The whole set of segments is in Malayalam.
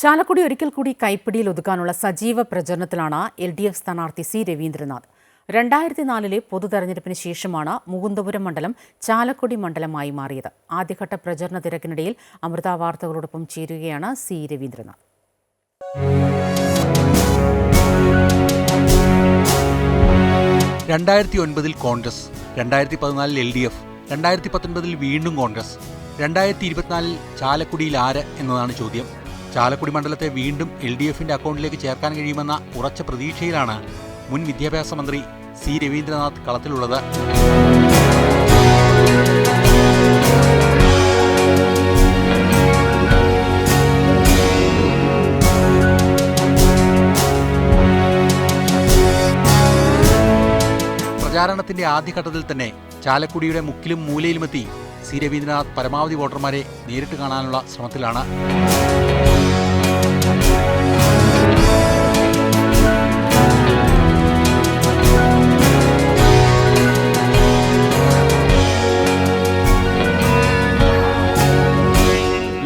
ചാലക്കുടി ഒരിക്കൽ കൂടി കൈപ്പിടിയിൽ ഒതുക്കാനുള്ള സജീവ പ്രചരണത്തിലാണ് എൽ ഡി എഫ് സ്ഥാനാർത്ഥി സി രവീന്ദ്രനാഥ്. രണ്ടായിരത്തി നാലിലെ പൊതുതെരഞ്ഞെടുപ്പിന് ശേഷമാണ് മുകുന്ദപുരം മണ്ഡലം ചാലക്കുടി മണ്ഡലമായി മാറിയത്. ആദ്യഘട്ട പ്രചരണ തിരക്കിനിടയിൽ അമൃത വാർത്തകളോടൊപ്പം ചേരുകയാണ് സി രവീന്ദ്രനാഥ്. രണ്ടായിരത്തി ഒൻപതിൽ കോൺഗ്രസ് രണ്ടായിരത്തി പതിനാലിൽ എൽ ഡി എഫ് രണ്ടായിരത്തി പത്തൊൻപതിൽ വീണ്ടും കോൺഗ്രസ് രണ്ടായിരത്തി ഇരുപത്തിനാലിൽ ചാലക്കുടിയിൽ ആര് എന്നതാണ് ചോദ്യം. ചാലക്കുടി മണ്ഡലത്തെ വീണ്ടും എൽ ഡി എഫിന്റെ അക്കൗണ്ടിലേക്ക് ചേർക്കാൻ കഴിയുമെന്ന ഉറച്ച പ്രതീക്ഷയിലാണ് മുൻ വിദ്യാഭ്യാസ മന്ത്രി സി രവീന്ദ്രനാഥ് കളത്തിലുള്ളത്. പ്രചാരണത്തിന്റെ ആദ്യഘട്ടത്തിൽ തന്നെ ചാലക്കുടിയുടെ മുക്കിലും മൂലയിലുമെത്തി സി രവീന്ദ്രനാഥ് പരമാവധി വോട്ടർമാരെ നേരിട്ട് കാണാനുള്ള ശ്രമത്തിലാണ്.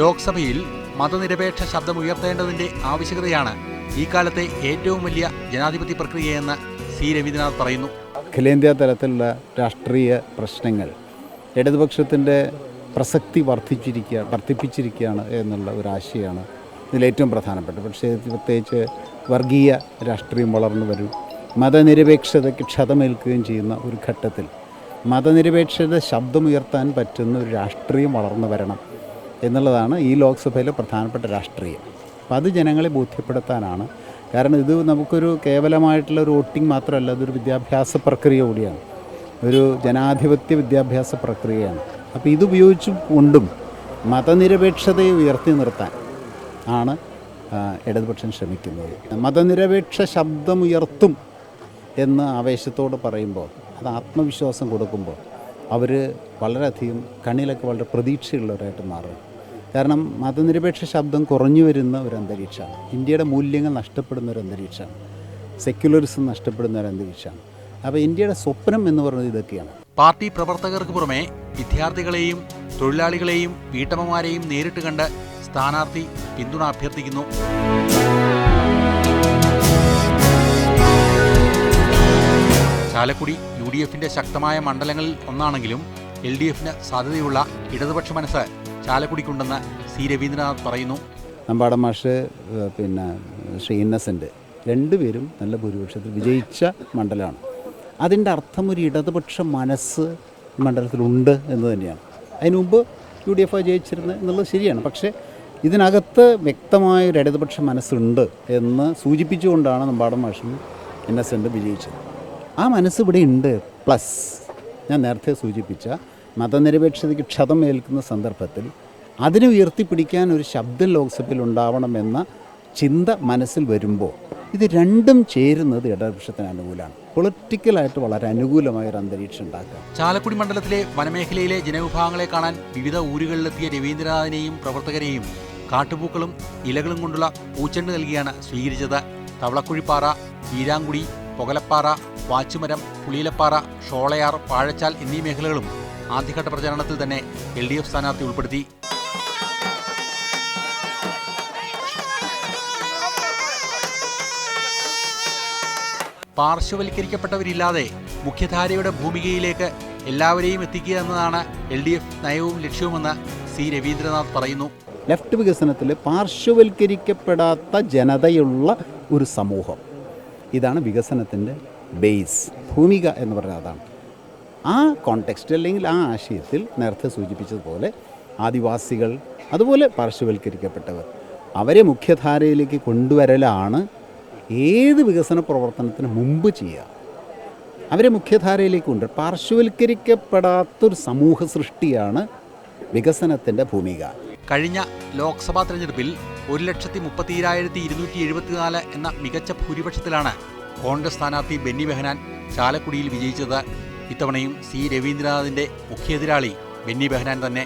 ലോക്സഭയിൽ മതനിരപേക്ഷ ശബ്ദമുയർത്തേണ്ടതിന്റെ ആവശ്യകതയാണ് ഈ കാലത്തെ ഏറ്റവും വലിയ ജനാധിപത്യ പ്രക്രിയയെന്ന് സി രവീന്ദ്രനാഥ് പറയുന്നു. അഖിലേന്ത്യാ തലത്തിലുള്ള രാഷ്ട്രീയ പ്രശ്നങ്ങൾ ഇടതുപക്ഷത്തിന്റെ പ്രസക്തി വർദ്ധിച്ചിരിക്കുക വർദ്ധിപ്പിച്ചിരിക്കുകയാണ് എന്നുള്ള ഒരു ഇതിലേറ്റവും പ്രധാനപ്പെട്ട പക്ഷേ പ്രത്യേകിച്ച് വർഗീയ രാഷ്ട്രീയം വളർന്നു വരും. മതനിരപേക്ഷതയ്ക്ക് ക്ഷതമേൽക്കുകയും ചെയ്യുന്ന ഒരു ഘട്ടത്തിൽ മതനിരപേക്ഷത ശബ്ദമുയർത്താൻ പറ്റുന്ന ഒരു രാഷ്ട്രീയം വളർന്നു വരണം എന്നുള്ളതാണ് ഈ ലോക്സഭയിലെ പ്രധാനപ്പെട്ട രാഷ്ട്രീയം. അപ്പോൾ അത് ജനങ്ങളെ ബോധ്യപ്പെടുത്താനാണ്. കാരണം ഇത് നമുക്കൊരു കേവലമായിട്ടുള്ള ഒരു വോട്ടിംഗ് മാത്രമല്ല അതൊരു വിദ്യാഭ്യാസ പ്രക്രിയ കൂടിയാണ്. ഒരു ജനാധിപത്യ വിദ്യാഭ്യാസ പ്രക്രിയയാണ്. അപ്പോൾ ഇത് ഉപയോഗിച്ചു കൊണ്ടും മതനിരപേക്ഷതയെ ഉയർത്തി നിർത്താൻ ആണ് ഇടതുപക്ഷം ശ്രമിക്കുന്നത്. മതനിരപേക്ഷ ശബ്ദമുയർത്തും എന്ന് ആവേശത്തോട് പറയുമ്പോൾ അത് ആത്മവിശ്വാസം കൊടുക്കുമ്പോൾ അവർ വളരെയധികം കണ്ണിലൊക്കെ വളരെ പ്രതീക്ഷയുള്ളവരായിട്ട് മാറും. കാരണം മതനിരപേക്ഷ ശബ്ദം കുറഞ്ഞു വരുന്ന ഒരു അന്തരീക്ഷമാണ്. ഇന്ത്യയുടെ മൂല്യങ്ങൾ നഷ്ടപ്പെടുന്ന ഒരു അന്തരീക്ഷമാണ്. സെക്യുലറിസം നഷ്ടപ്പെടുന്ന ഒരു അന്തരീക്ഷമാണ്. അപ്പോൾ ഇന്ത്യയുടെ സ്വപ്നം എന്ന് പറയുന്നത് ഇതൊക്കെയാണ്. പാർട്ടി പ്രവർത്തകർക്ക് പുറമെ വിദ്യാർത്ഥികളെയും തൊഴിലാളികളെയും വീട്ടമ്മമാരെയും നേരിട്ട് കണ്ട് സ്ഥാനാർത്ഥി പിന്തുണ അഭ്യർത്ഥിക്കുന്നു. ചാലക്കുടി യു ഡി എഫിന്റെ ശക്തമായ മണ്ഡലങ്ങളിൽ ഒന്നാണെങ്കിലും എൽ ഡി എഫിന് സാധ്യതയുള്ള ഇടതുപക്ഷ മനസ്സ് ചാലക്കുടിക്കുണ്ടെന്ന് സി രവീന്ദ്രനാഥ് പറയുന്നു. നമ്പാടം മാഷ് പിന്നെ ശ്രീ ഇന്നസെന്റ് രണ്ടുപേരും നല്ല ഭൂരിപക്ഷത്തിൽ വിജയിച്ച മണ്ഡലമാണ്. അതിന്റെ അർത്ഥം ഒരു ഇടതുപക്ഷ മനസ്സ് മണ്ഡലത്തിലുണ്ട് എന്ന് തന്നെയാണ്. അതിനു മുമ്പ് യു ഡി എഫ് ജയിച്ചിരുന്നത് എന്നുള്ളത് ശരിയാണ്. പക്ഷേ ഇതിനകത്ത് വ്യക്തമായ ഒരു ഇടതുപക്ഷ മനസ്സുണ്ട് എന്ന് സൂചിപ്പിച്ചുകൊണ്ടാണ് നമ്പാടൻ മാഷും എന്റെ വിജയിച്ചത്. ആ മനസ്സ് ഇവിടെ ഉണ്ട് പ്ലസ്. ഞാൻ നേരത്തെ സൂചിപ്പിച്ച മതനിരപേക്ഷതയ്ക്ക് ക്ഷതം ഏൽക്കുന്ന സന്ദർഭത്തിൽ അതിനെ ഉയർത്തിപ്പിടിക്കാൻ ഒരു ശബ്ദം ലോക്സഭയിൽ ഉണ്ടാവണമെന്ന ചിന്ത മനസ്സിൽ വരുമ്പോൾ ഇത് രണ്ടും ചേരുന്നത് ഇടതുപക്ഷത്തിന് അനുകൂലമാണ്. പൊളിറ്റിക്കലായിട്ട് വളരെ അനുകൂലമായ ഒരു അന്തരീക്ഷം ഉണ്ടാക്കുക. ചാലക്കുടി മണ്ഡലത്തിലെ വനമേഖലയിലെ ജനവിഭാഗങ്ങളെ കാണാൻ വിവിധ ഊരുകളിലെത്തിയ രവീന്ദ്രനാഥിനെയും പ്രവർത്തകരെയും കാട്ടുപൂക്കളും ഇലകളും കൊണ്ടുള്ള പൂച്ചെണ്ട് നൽകിയാണ് സ്വീകരിച്ചത്. തവളക്കുഴിപ്പാറ ഈരാങ്കുടി പൊകലപ്പാറ വാച്ചുമരം പുളിയിലപ്പാറ ഷോളയാർ പാഴച്ചാൽ എന്നീ മേഖലകളും ആദ്യഘട്ട പ്രചാരണത്തിൽ തന്നെ എൽ ഡി എഫ് സ്ഥാനാർത്ഥി ഉൾപ്പെടുത്തി. പാർശ്വവൽക്കരിക്കപ്പെട്ടവരില്ലാതെ മുഖ്യധാരയുടെ ഭൂമികയിലേക്ക് എല്ലാവരെയും എത്തിക്കുക എന്നതാണ് എൽ ഡി എഫ് നയവും ലക്ഷ്യവുമെന്ന് സി രവീന്ദ്രനാഥ് പറയുന്നു. ലെഫ്റ്റ് വികസനത്തിൽ പാർശ്വവൽക്കരിക്കപ്പെടാത്ത ജനതയുള്ള ഒരു സമൂഹം. ഇതാണ് വികസനത്തിന്റെ ബേസ് ഭൂമിക എന്ന് പറഞ്ഞാൽ അതാണ്. ആ കോണ്ടെക്സ്റ്റ് അല്ലെങ്കിൽ ആ ആശയത്തിൽ നേരത്തെ സൂചിപ്പിച്ചതുപോലെ ആദിവാസികൾ അതുപോലെ പാർശ്വവൽക്കരിക്കപ്പെട്ടവർ അവരെ മുഖ്യധാരയിലേക്ക് കൊണ്ടുവരലാണ് ഏത് വികസന പ്രവർത്തനത്തിന് മുമ്പ് ചെയ്യുക അവരെ മുഖ്യധാരയിലേക്ക് കൊണ്ട് പാർശ്വവൽക്കരിക്കപ്പെടാത്തൊരു സമൂഹ സൃഷ്ടിയാണ് വികസനത്തിന്റെ ഭൂമിക. കഴിഞ്ഞ ലോക്സഭാ തെരഞ്ഞെടുപ്പിൽ ഒരു ലക്ഷത്തി മുപ്പത്തിരായിരത്തി ഇരുന്നൂറ്റി എഴുപത്തിനാല് എന്ന മികച്ച ഭൂരിപക്ഷത്തിലാണ് കോൺഗ്രസ് സ്ഥാനാർത്ഥി ബെന്നി ബെഹനാൻ ചാലക്കുടിയിൽ വിജയിച്ചത്. ഇത്തവണയും സി രവീന്ദ്രനാഥിന്റെ മുഖ്യ എതിരാളി ബെന്നി ബെഹനാൻ തന്നെ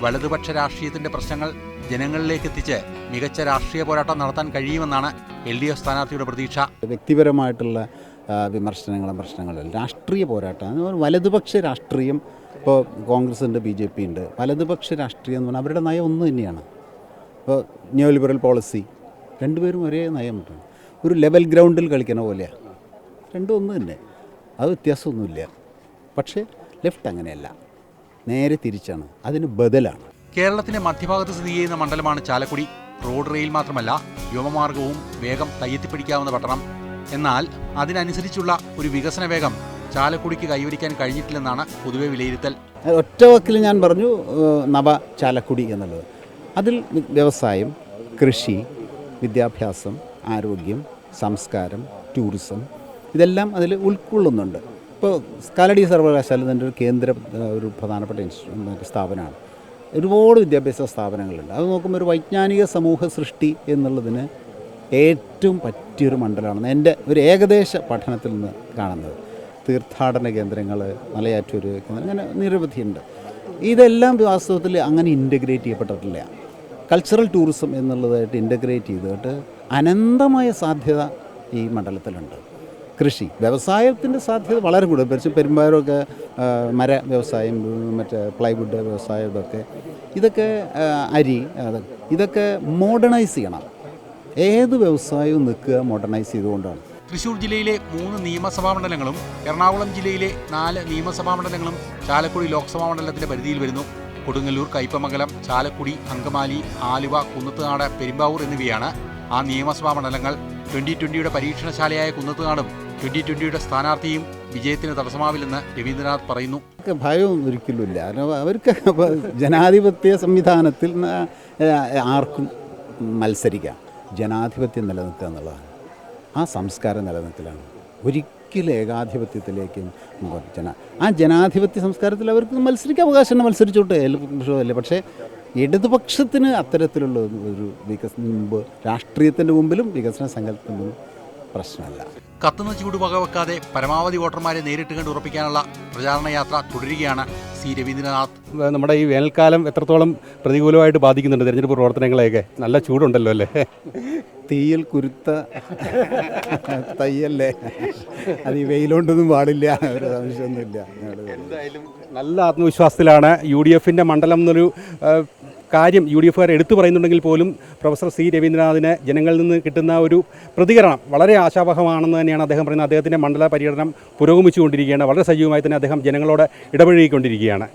വലതുപക്ഷ രാഷ്ട്രീയത്തിന്റെ പ്രശ്നങ്ങൾ ജനങ്ങളിലേക്ക് എത്തിച്ച് മികച്ച രാഷ്ട്രീയ പോരാട്ടം നടത്താൻ കഴിയുമെന്നാണ് എൽ ഡി എഫ് സ്ഥാനാർത്ഥിയുടെ പ്രതീക്ഷ? വ്യക്തിപരമായിട്ടുള്ള വിമർശനങ്ങളും പ്രശ്നങ്ങളും രാഷ്ട്രീയ പോരാട്ടം വലതുപക്ഷ രാഷ്ട്രീയം. ഇപ്പോൾ കോൺഗ്രസ് ഉണ്ട് ബി ജെ പി ഉണ്ട്. വലതുപക്ഷ രാഷ്ട്രീയം എന്ന് പറഞ്ഞാൽ അവരുടെ നയം ഒന്ന് തന്നെയാണ്. ഇപ്പോൾ ന്യൂ ലിബറൽ പോളിസി രണ്ടുപേരും ഒരേ നയമുണ്ട് ഒരു ലെവൽ ഗ്രൗണ്ടിൽ കളിക്കണ പോലെയാണ് രണ്ടും ഒന്ന് തന്നെ. അത് വ്യത്യാസമൊന്നുമില്ല. പക്ഷേ ലെഫ്റ്റ് അങ്ങനെയല്ല. നേരെ തിരിച്ചാണ്. അതിന് ബദലാണ്. കേരളത്തിന്റെ മധ്യഭാഗത്ത് സ്ഥിതി ചെയ്യുന്ന മണ്ഡലമാണ് ചാലക്കുടി. റോഡ് റെയിൽ മാത്രമല്ല വ്യോമമാർഗവും വേഗം കയ്യെത്തിപ്പിടിക്കാവുന്ന പട്ടണം. എന്നാൽ അതിനനുസരിച്ചുള്ള ഒരു വികസന വേഗം ചാലക്കുടിക്ക് കൈവരിക്കാൻ കഴിഞ്ഞിട്ടില്ലെന്നാണ് പൊതുവെ വിലയിരുത്തൽ. ഒറ്റ വാക്കിൽ ഞാൻ പറഞ്ഞു നവ ചാലക്കുടി എന്നുള്ളത്. അതിൽ വ്യവസായം കൃഷി വിദ്യാഭ്യാസം ആരോഗ്യം സംസ്കാരം ടൂറിസം ഇതെല്ലാം അതിൽ ഉൾക്കൊള്ളുന്നുണ്ട്. ഇപ്പോൾ കാലടി സർവകലാശാല തന്നെ ഒരു കേന്ദ്ര ഒരു പ്രധാനപ്പെട്ട സ്ഥാപനമാണ്. ഒരുപാട് വിദ്യാഭ്യാസ സ്ഥാപനങ്ങളുണ്ട് അത് നോക്കുമ്പോൾ ഒരു വൈജ്ഞാനിക സമൂഹ സൃഷ്ടി എന്നുള്ളതിന് ഏറ്റവും പറ്റിയൊരു മണ്ഡലമാണ് എന്റെ ഒരു ഏകദേശ പഠനത്തിൽ നിന്ന് കാണുന്നത്. തീർത്ഥാടന കേന്ദ്രങ്ങൾ മലയാറ്റൂർ അങ്ങനെ നിരവധിയുണ്ട്. ഇതെല്ലാം വാസ്തവത്തിൽ അങ്ങനെ ഇന്റഗ്രേറ്റ് ചെയ്യപ്പെട്ടിട്ടില്ല. കൾച്ചറൽ ടൂറിസം എന്നുള്ളതായിട്ട് ഇന്റഗ്രേറ്റ് ചെയ്തിട്ട് അനന്തമായ സാധ്യത ഈ മണ്ഡലത്തിലുണ്ട്. കൃഷി. വ്യവസായത്തിന്റെ സാധ്യത വളരെ കൂടുതൽ. പക്ഷേ പെരുമ്പാവൂരൊക്കെ മര വ്യവസായം മറ്റേ പ്ലൈവുഡ് വ്യവസായം ഇതൊക്കെ ഇതൊക്കെ അരി ഇതൊക്കെ മോഡേണൈസ് ചെയ്യണം. ഏത് വ്യവസായവും നിൽക്കുക മോഡേണൈസ് ചെയ്തുകൊണ്ടാണ്. തൃശൂർ ജില്ലയിലെ മൂന്ന് നിയമസഭാ മണ്ഡലങ്ങളും എറണാകുളം ജില്ലയിലെ നാല് നിയമസഭാ മണ്ഡലങ്ങളും ചാലക്കുടി ലോക്സഭാ മണ്ഡലത്തിന്റെ പരിധിയിൽ വരുന്നു. കൊടുങ്ങല്ലൂർ കയ്പമംഗലം ചാലക്കുടി അങ്കമാലി ആലുവ കുന്നത്തുനാട് പെരുമ്പാവൂർ എന്നിവയാണ് ആ നിയമസഭാ മണ്ഡലങ്ങൾ ട്വന്റി ട്വന്റിയുടെ പരീക്ഷണശാലയായ കുന്നത്തുനാടും ട്വന്റി ട്വന്റിയുടെ സ്ഥാനാർത്ഥിയും വിജയത്തിന് തടസ്സമാവില്ലെന്ന് രവീന്ദ്രനാഥ് പറയുന്നു. അവർക്ക് ഭയം ഒരിക്കലുമില്ല. അവർക്ക് ജനാധിപത്യ സംവിധാനത്തിൽ ആർക്കും മത്സരിക്കാം. ജനാധിപത്യം നിലനിൽക്കുക എന്നുള്ളതാണ്. ആ സംസ്കാരം നിലനിൽക്കലാണ് ഒരിക്കലും ഏകാധിപത്യത്തിലേക്കും ജന ആ ജനാധിപത്യ സംസ്കാരത്തിൽ അവർക്ക് മത്സരിക്കാൻ അവകാശം മത്സരിച്ചോട്ടെ പക്ഷേ ഇടതുപക്ഷത്തിന് അത്തരത്തിലുള്ള ഒരു വികസന മുമ്പ് രാഷ്ട്രീയത്തിന്റെ മുമ്പിലും വികസന സങ്കല്പത്തിന്റെ മുമ്പിലും പ്രശ്നമല്ല. കത്തുന്ന ചൂട് വകവെക്കാതെ പരമാവധി വോട്ടർമാരെ നേരിട്ട് കണ്ട് ഉറപ്പിക്കാനുള്ള പ്രചാരണ യാത്ര തുടരുകയാണ് സി രവീന്ദ്രനാഥ്. നമ്മുടെ ഈ വേനൽക്കാലം എത്രത്തോളം പ്രതികൂലമായിട്ട് ബാധിക്കുന്നുണ്ട് തിരഞ്ഞെടുപ്പ് പ്രവർത്തനങ്ങളെയൊക്കെ. നല്ല ചൂടുണ്ടല്ലോ അല്ലേ? തീയിൽ കുരുത്ത തയ്യല്ലേ? അത് ഈ വെയിലോണ്ടൊന്നും പാടില്ല. ഒരു സംശയമൊന്നുമില്ല. എന്തായാലും നല്ല ആത്മവിശ്വാസത്തിലാണ് യു ഡി എഫിന്റെ മണ്ഡലം എന്നൊരു കാര്യം യു ഡി എഫുകാർ എടുത്തു പറയുന്നുണ്ടെങ്കിൽ പോലും പ്രൊഫസർ സി രവീന്ദ്രനാഥിന് ജനങ്ങളിൽ നിന്ന് കിട്ടുന്ന ഒരു പ്രതികരണം വളരെ ആശാവഹമാണെന്ന് തന്നെയാണ് അദ്ദേഹം പറയുന്നത്. അദ്ദേഹത്തിന്റെ മണ്ഡല പര്യടനം പുരോഗമിച്ചുകൊണ്ടിരിക്കുകയാണ്. വളരെ സജീവമായി തന്നെ അദ്ദേഹം ജനങ്ങളോട് ഇടപഴകിക്കൊണ്ടിരിക്കുകയാണ്.